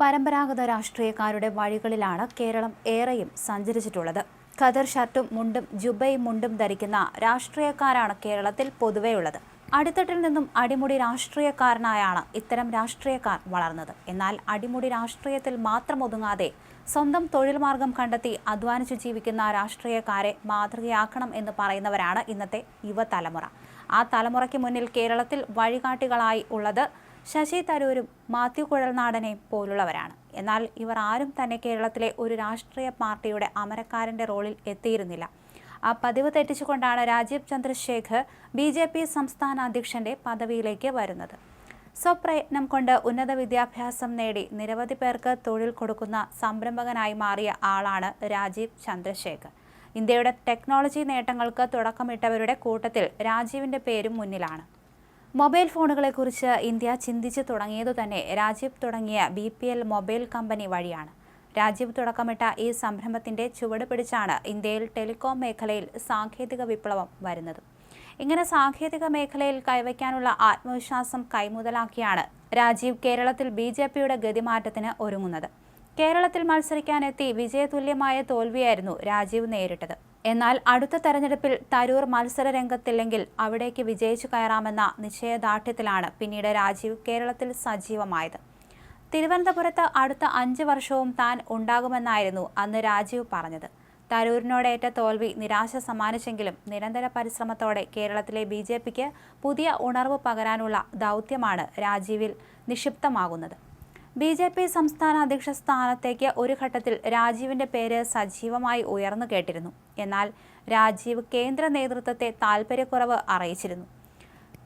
പരമ്പരാഗത രാഷ്ട്രീയക്കാരുടെ വഴികളിലാണ് കേരളം ഏറെയും സഞ്ചരിച്ചിട്ടുള്ളത്. ഖദർ ഷർട്ടും മുണ്ടും ജുബയും മുണ്ടും ധരിക്കുന്ന രാഷ്ട്രീയക്കാരാണ് കേരളത്തിൽ പൊതുവെയുള്ളത് അടിത്തട്ടിൽ നിന്നും അടിമുടി രാഷ്ട്രീയക്കാരനായാണ് ഇത്തരം രാഷ്ട്രീയക്കാർ വളർന്നത്. എന്നാൽ അടിമുടി രാഷ്ട്രീയത്തിൽ മാത്രം ഒതുങ്ങാതെ സ്വന്തം തൊഴിൽ മാർഗം കണ്ടെത്തി അധ്വാനിച്ചു ജീവിക്കുന്ന രാഷ്ട്രീയക്കാരെ മാതൃകയാക്കണം എന്ന് പറയുന്നവരാണ് ഇന്നത്തെ യുവതലമുറ. ആ തലമുറയ്ക്ക് മുന്നിൽ കേരളത്തിൽ വഴികാട്ടികളായി ഉള്ളത് ശശി തരൂരും മാത്യു കുഴൽനാടനെയും പോലുള്ളവരാണ്. എന്നാൽ ഇവർ ആരും തന്നെ കേരളത്തിലെ ഒരു രാഷ്ട്രീയ പാർട്ടിയുടെ അമരക്കാരന്റെ റോളിൽ എത്തിയിരുന്നില്ല. ആ പതിവ് തെറ്റിച്ചുകൊണ്ടാണ് Rajeev Chandrasekhar B J P സംസ്ഥാന അധ്യക്ഷന്റെ പദവിയിലേക്ക് വരുന്നത്. സ്വപ്രയത്നം കൊണ്ട് ഉന്നത വിദ്യാഭ്യാസം നേടി നിരവധി പേർക്ക് തൊഴിൽ കൊടുക്കുന്ന സംരംഭകനായി മാറിയ ആളാണ് രാജീവ് ചന്ദ്രശേഖർ. ഇന്ത്യയുടെ ടെക്നോളജി നേട്ടങ്ങൾക്ക് തുടക്കമിട്ടവരുടെ കൂട്ടത്തിൽ രാജീവിന്റെ പേരും മുന്നിലാണ്. മൊബൈൽ ഫോണുകളെക്കുറിച്ച് ഇന്ത്യ ചിന്തിച്ചു തുടങ്ങിയതു തന്നെ രാജീവ് തുടങ്ങിയ B P L mobile company വഴിയാണ്. രാജീവ് തുടക്കമിട്ട ഈ സംരംഭത്തിന്റെ ചുവട് പിടിച്ചാണ് ഇന്ത്യയിൽ ടെലികോം മേഖലയിൽ സാങ്കേതിക വിപ്ലവം വരുന്നത്. ഇങ്ങനെ സാങ്കേതിക മേഖലയിൽ കൈവയ്ക്കാനുള്ള ആത്മവിശ്വാസം കൈമുതലാക്കിയാണ് രാജീവ് കേരളത്തിൽ ബി ഗതിമാറ്റത്തിന് ഒരുങ്ങുന്നത്. കേരളത്തിൽ മത്സരിക്കാനെത്തി വിജയതുല്യമായ തോൽവിയായിരുന്നു രാജീവ് നേരിട്ടത്. എന്നാൽ അടുത്ത തെരഞ്ഞെടുപ്പിൽ തരൂർ മത്സര രംഗത്തില്ലെങ്കിൽ അവിടേക്ക് വിജയിച്ചു കയറാമെന്ന നിശ്ചയദാർഢ്യത്തിലാണ് പിന്നീട് രാജീവ് കേരളത്തിൽ സജീവമായത്. തിരുവനന്തപുരത്ത് അടുത്ത അഞ്ച് വർഷവും താൻ ഉണ്ടാകുമെന്നായിരുന്നു അന്ന് രാജീവ് പറഞ്ഞത്. തരൂരിനോടേറ്റ തോൽവി നിരാശ സമ്മാനിച്ചെങ്കിലും നിരന്തര പരിശ്രമത്തോടെ കേരളത്തിലെ ബി പുതിയ ഉണർവ് പകരാനുള്ള ദൗത്യമാണ് രാജീവിൽ നിക്ഷിപ്തമാകുന്നത്. ബി ജെ പി സംസ്ഥാന അധ്യക്ഷ സ്ഥാനത്തേക്ക് ഒരു ഘട്ടത്തിൽ രാജീവിന്റെ പേര് സജീവമായി ഉയർന്നു കേട്ടിരുന്നു. എന്നാൽ രാജീവ് കേന്ദ്ര നേതൃത്വത്തെ താൽപ്പര്യക്കുറവ് അറിയിച്ചിരുന്നു.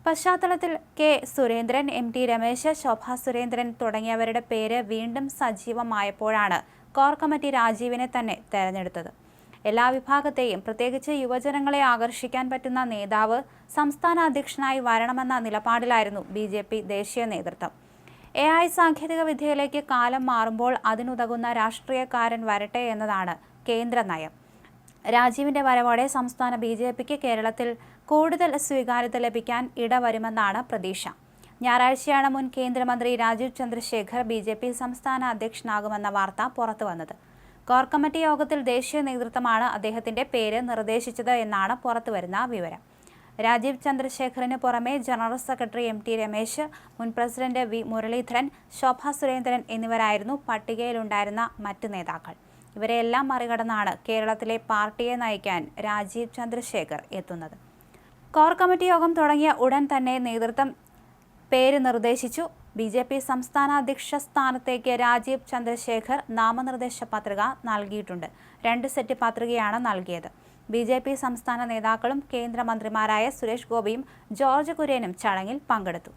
പശ്ചാത്തലത്തിൽ K Surendran M T Ramesh Shobha Surendran തുടങ്ങിയവരുടെ പേര് വീണ്ടും സജീവമായപ്പോഴാണ് കോർ കമ്മിറ്റി രാജീവിനെ തന്നെ തെരഞ്ഞെടുത്തത്. എല്ലാ വിഭാഗത്തെയും പ്രത്യേകിച്ച് യുവജനങ്ങളെ ആകർഷിക്കാൻ പറ്റുന്ന നേതാവ് സംസ്ഥാന അധ്യക്ഷനായി വരണമെന്ന നിലപാടിലായിരുന്നു ബി ദേശീയ നേതൃത്വം. എ ഐ സാങ്കേതിക വിദ്യയിലേക്ക് കാലം മാറുമ്പോൾ അതിനുതകുന്ന രാഷ്ട്രീയക്കാരൻ വരട്ടെ എന്നതാണ് കേന്ദ്ര നയം. രാജീവിന്റെ വരവോടെ സംസ്ഥാന ബി ജെ പിക്ക് കേരളത്തിൽ കൂടുതൽ സ്വീകാര്യത ലഭിക്കാൻ ഇടവരുമെന്നാണ് പ്രതീക്ഷ. ഞായറാഴ്ചയാണ് മുൻ കേന്ദ്രമന്ത്രി Rajeev Chandrasekhar B J P സംസ്ഥാന അധ്യക്ഷനാകുമെന്ന വാർത്ത പുറത്തുവന്നത് കോർ കമ്മിറ്റി യോഗത്തിൽ ദേശീയ നേതൃത്വമാണ് അദ്ദേഹത്തിന്റെ പേര് നിർദ്ദേശിച്ചത് എന്നാണ് പുറത്തുവരുന്ന വിവരം. രാജീവ് ചന്ദ്രശേഖറിന് പുറമെ general secretary M T Ramesh മുൻ പ്രസിഡന്റ് വി മുരളീധരൻ ശോഭ സുരേന്ദ്രൻ എന്നിവരായിരുന്നു പട്ടികയിലുണ്ടായിരുന്ന മറ്റ് നേതാക്കൾ. ഇവരെല്ലാം മറികടന്നാണ് കേരളത്തിലെ പാർട്ടിയെ നയിക്കാൻ രാജീവ് ചന്ദ്രശേഖർ എത്തുന്നത്. കോർ കമ്മിറ്റി യോഗം തുടങ്ങിയ ഉടൻ തന്നെ നേതൃത്വം പേര് നിർദ്ദേശിച്ചു. ബി ജെ പി സംസ്ഥാന അധ്യക്ഷ സ്ഥാനത്തേക്ക് രാജീവ് ചന്ദ്രശേഖർ നാമനിർദ്ദേശ പത്രിക നൽകിയിട്ടുണ്ട്. രണ്ട് സെറ്റ് പത്രികയാണ് നൽകിയത്. ബി ജെ പി സംസ്ഥാന നേതാക്കളും കേന്ദ്രമന്ത്രിമാരായ സുരേഷ് ഗോപിയും ജോർജ് കുര്യനും ചടങ്ങിൽ പങ്കെടുത്തു.